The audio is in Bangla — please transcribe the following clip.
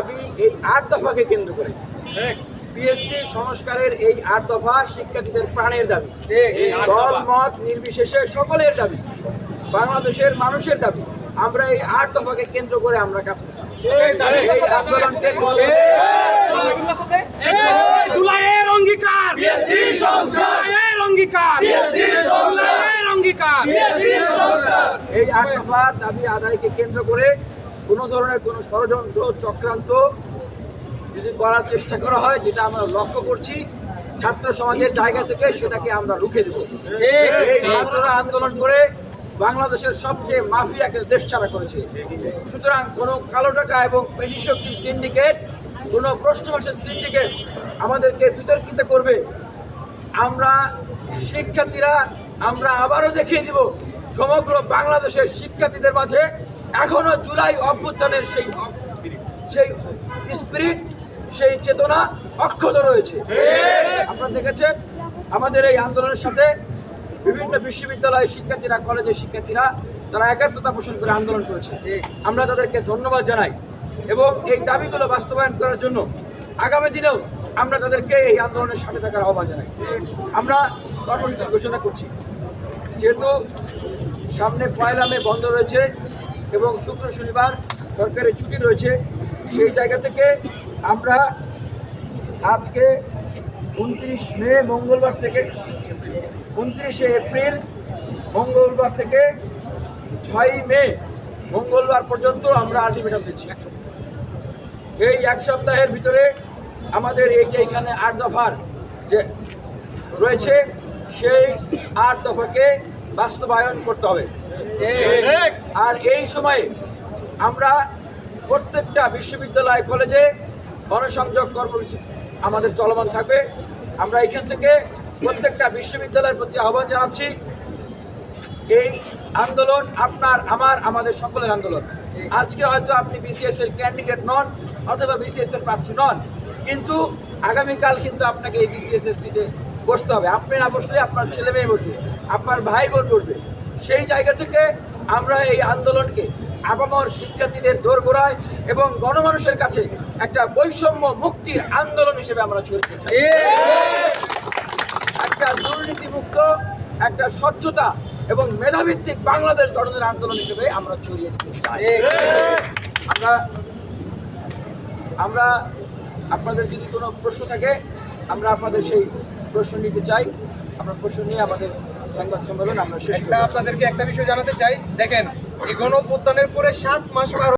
দাবি এই আট দফাকে কেন্দ্র করে। পিএসসি সংস্কারের এই আট দফা শিক্ষার্থীদের প্রাণের দাবি। দল মত নির্বিশেষে সকলের দাবি। বাংলাদেশের মানুষের দাবি আমরা এই আট দফাকে কেন্দ্র করে আমরা কাজ করছি। এই আন্দোলনকে জুলাইয়ের অঙ্গীকার। অঙ্গীকার। এই আট দফার দাবি আদায়কে কেন্দ্র করে কোনো ধরনের কোনো ষড়যন্ত্র, চক্রান্ত যদি করার চেষ্টা করা হয়, যেটা আমরা লক্ষ্য করছি, ছাত্র সমাজের জায়গা থেকে সেটাকে আমরা রুখে দেব। এই ছাত্ররা আন্দোলন করে বাংলাদেশের সবচেয়ে মাফিয়াকে দেশ ছাড়া করেছে। সুতরাং কোনো কালো টাকা এবং পেশি শক্তি সিন্ডিকেট কোনো প্রশ্নবাসের সিন্ডিকেট আমাদেরকে বিতর্কিত করবে। আমরা শিক্ষার্থীরা, আমরা আবারও দেখিয়ে দিব সমগ্র বাংলাদেশের শিক্ষার্থীদের মাঝে এখনও জুলাই অভ্যুত্থানের সেই সেই স্পিরিট সেই চেতনা অক্ষত রয়েছে। আপনারা দেখেছেন, আমাদের এই আন্দোলনের সাথে বিভিন্ন বিশ্ববিদ্যালয়ের শিক্ষার্থীরা, কলেজের শিক্ষার্থীরা, তারা একাত্মতা পোষণ করে আন্দোলন করেছে। আমরা তাদেরকে ধন্যবাদ জানাই এবং এই দাবিগুলো বাস্তবায়ন করার জন্য আগামী দিনেও আমরা তাদেরকে এই আন্দোলনের সাথে থাকার আহ্বান জানাই। আমরা কর্মসূচি ঘোষণা করছি। যেহেতু সামনে পয়লা মে বন্ধ রয়েছে এবং শুক্র শনিবার সরকারের ছুটি রয়েছে, সেই জায়গা থেকে আমরা আজকে উনত্রিশ মে মঙ্গলবার থেকে, উনত্রিশে এপ্রিল মঙ্গলবার থেকে ছয়ই মে মঙ্গলবার পর্যন্ত আমরা আলটিমেটাম দিচ্ছি। এই এক সপ্তাহের ভিতরে আমাদের এই যে এখানে আট দফার যে রয়েছে সেই আট দফাকে বাস্তবায়ন করতে হবে। আর এই সময়ে আমরা প্রত্যেকটা বিশ্ববিদ্যালয়, কলেজে গণসংযোগ কর্মসূচি আমাদের চলমান থাকবে। আমরা এখান থেকে প্রত্যেকটা বিশ্ববিদ্যালয়ের প্রতি আহ্বান জানাচ্ছি। এই আন্দোলন আপনার, আমার, আমাদের সকলের আন্দোলন। আজকে হয়তো আপনি বিসিএস এর ক্যান্ডিডেট নন অথবা বিসিএস এর প্রার্থী নন, কিন্তু আগামীকাল কিন্তু আপনাকে এই বিসিএস এর সিটে বসতে হবে। আপনি না বসলে আপনার ছেলে মেয়ে বসবে, আপনার ভাই বোন বসবে। সেই জায়গা থেকে আমরা এই আন্দোলনকে আপামর শিক্ষার্থীদের দোরগোড়ায় এবং গণমানুষের কাছে একটা বৈষম্য মুক্তির আন্দোলন হিসেবে আমরা ছড়িয়ে চাই। একটা দুর্নীতিমুক্ত, একটা স্বচ্ছতা এবং মেধাভিত্তিক বাংলাদেশ গঠনের আন্দোলন হিসেবে আমরা ছড়িয়ে দিতে চাই। আমরা আমরা আপনাদের যদি কোনো প্রশ্ন থাকে আমরা আপনাদের সেই প্রশ্ন নিতে চাই। আমরা প্রশ্ন নিয়ে আমাদের সংবাদ সম্মেলন আমরা আপনাদেরকে একটা বিষয় জানাতে চাই। দেখেন এই গণ অভ্যুত্থানের পরে সাত মাস পার